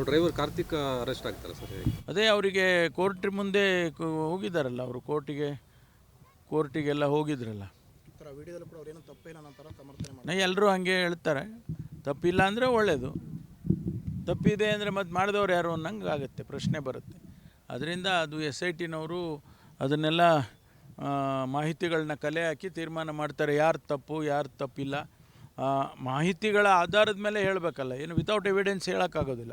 Driver Karthik arrest ಆಗ್ತಾರೆ sir ಹೇಗೆ? ಅದೇ ಅವರಿಗೆ ಕೋರ್ಟ್ ಮುಂದೆ ಕ- ಹೋಗಿದ್ದಾರಲ್ಲ ಅವರು ಕೋರ್ಟಿಗೆ ಕೋರ್ಟಿಗೆಲ್ಲ ಹೋಗಿದ್ರಲ್ಲ. ಥರ ವಿಡಿಯೋದಲ್ಲಿ ಕೂಡ ಅವ್ರೇನು ತಪ್ಪೇನ ಅನ್ನೋ ಥರ ಸಮರ್ಥನೆ ಮಾಡಿ ನಾ ಎಲ್ಲರೂ ಹಾಗೆ ಹೇಳ್ತಾರೆ. ತಪ್ಪಿಲ್ಲ ಅಂದರೆ ಒಳ್ಳೆಯದು ತಪ್ಪಿದೆ ಅಂದರೆ ಮತ್ತೆ ಮಾಡಿದವ್ರು ಯಾರು ಅನ್ನಂಗೆ ಆಗುತ್ತೆ ಪ್ರಶ್ನೆ ಬರುತ್ತೆ. ಅದರಿಂದ ಅದು ಎಸ್ ಐ ಟಿನವರು ಅದನ್ನೆಲ್ಲ ಆ, ಮಾಹಿತಿಗಳನ್ನ ಕಲೆ ಹಾಕಿ ತೀರ್ಮಾನ ಮಾಡ್ತಾರೆ. ಯಾರು ತಪ್ಪು ಯಾರು ತಪ್ಪಿಲ್ಲ. ಆ, ಮಾಹಿತಿಗಳ ಆಧಾರದ ಮೇಲೆ ಹೇಳಬೇಕಲ್ಲ ಏನು ವಿತೌಟ್ ಎವಿಡೆನ್ಸ್ ಹೇಳೋಕ್ಕಾಗೋದಿಲ್ಲ.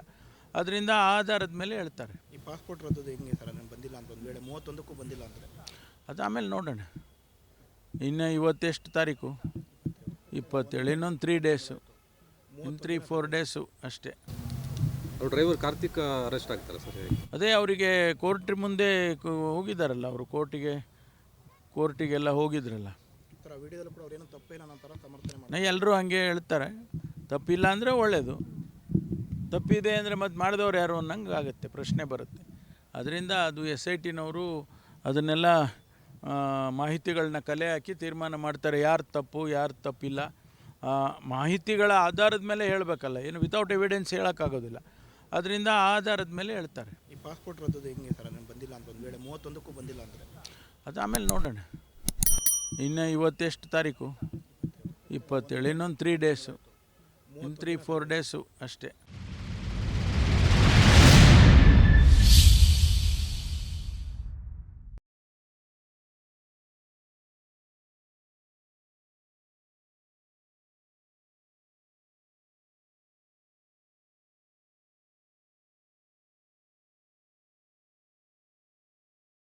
ಅದರಿಂದ ಆ ಆಧಾರದ ಮೇಲೆ ಹೇಳ್ತಾರೆ. ಈ ಪಾಸ್ಪೋರ್ಟ್ ರದ್ದು ಹೆಂಗೆ ಸರ್? ನಾನು ಬಂದಿಲ್ಲ ಅಂತ ಒಂದು ವೇಳೆ ಮೂವತ್ತೊಂದಕ್ಕೂ ಬಂದಿಲ್ಲ ಅಂದರೆ? ಅದು ಆಮೇಲೆ ನೋಡೋಣ. ಇನ್ನು ಇವತ್ತೆಷ್ಟು ತಾರೀಕು? ಇಪ್ಪತ್ತೇಳು ಇನ್ನೊಂದು ತ್ರೀ ಡೇಸು ಇನ್ನು ತ್ರೀ ಫೋರ್ ಡೇಸು ಅಷ್ಟೇ. ಅವ್ರು ಡ್ರೈವರ್ ಕಾರ್ತಿಕ್ ಅರೆಸ್ಟ್ ಆಗ್ತಾರೆ ಸರ್ ಅದೇ ಅವರಿಗೆ ಕೋರ್ಟ್ ಮುಂದೆ ಕ- ಹೋಗಿದ್ದಾರಲ್ಲ ಅವರು ಕೋರ್ಟಿಗೆ ಕೋರ್ಟಿಗೆಲ್ಲ ಹೋಗಿದ್ರಲ್ಲ. ಈ ಥರ ವಿಡಿಯೋದಲ್ಲಿ ಕೂಡ ಅವ್ರೇನು ತಪ್ಪೇನ ಸಮರ್ಥನೆ ಮಾಡಿ ನಾ ಎಲ್ಲರೂ ಹಾಗೆ ಹೇಳ್ತಾರೆ. ತಪ್ಪಿಲ್ಲ ಅಂದರೆ ಒಳ್ಳೆಯದು ತಪ್ಪಿದೆ ಅಂದರೆ ಮತ್ತೆ ಮಾಡಿದವ್ರು ಯಾರು ಅನ್ನಂಗೆ ಆಗುತ್ತೆ ಪ್ರಶ್ನೆ ಬರುತ್ತೆ. ಅದರಿಂದ ಅದು ಎಸ್ ಐ ಟಿನವರು ಅದನ್ನೆಲ್ಲ ಮಾಹಿತಿಗಳನ್ನ ಕಲೆ ಹಾಕಿ ತೀರ್ಮಾನ ಮಾಡ್ತಾರೆ. ಯಾರು ತಪ್ಪು ಯಾರು ತಪ್ಪಿಲ್ಲ. ಮಾಹಿತಿಗಳ ಆಧಾರದ ಮೇಲೆ ಹೇಳಬೇಕಲ್ಲ ಏನು ವಿತೌಟ್ ಎವಿಡೆನ್ಸ್ ಹೇಳೋಕ್ಕಾಗೋದಿಲ್ಲ. ಅದರಿಂದ ಆ ಆಧಾರದ ಮೇಲೆ ಹೇಳ್ತಾರೆ. ಈ ಪಾಸ್ಪೋರ್ಟ್ ರದ್ದು ಹೆಂಗೆ ಸರ್? ನಾನು ಬಂದಿಲ್ಲ ಅಂತ ಒಂದು ವೇಳೆ ಮೂವತ್ತೊಂದಕ್ಕೂ ಬಂದಿಲ್ಲ ಅಂದರೆ? ಅದು ಆಮೇಲೆ ನೋಡೋಣ. ಇನ್ನು ಇವತ್ತೆಷ್ಟು ತಾರೀಕು? ಇಪ್ಪತ್ತೇಳು. ಇನ್ನೊಂದು ತ್ರೀ ಡೇಸು ಇನ್ನು ತ್ರೀ ಫೋರ್ ಡೇಸು ಅಷ್ಟೇ.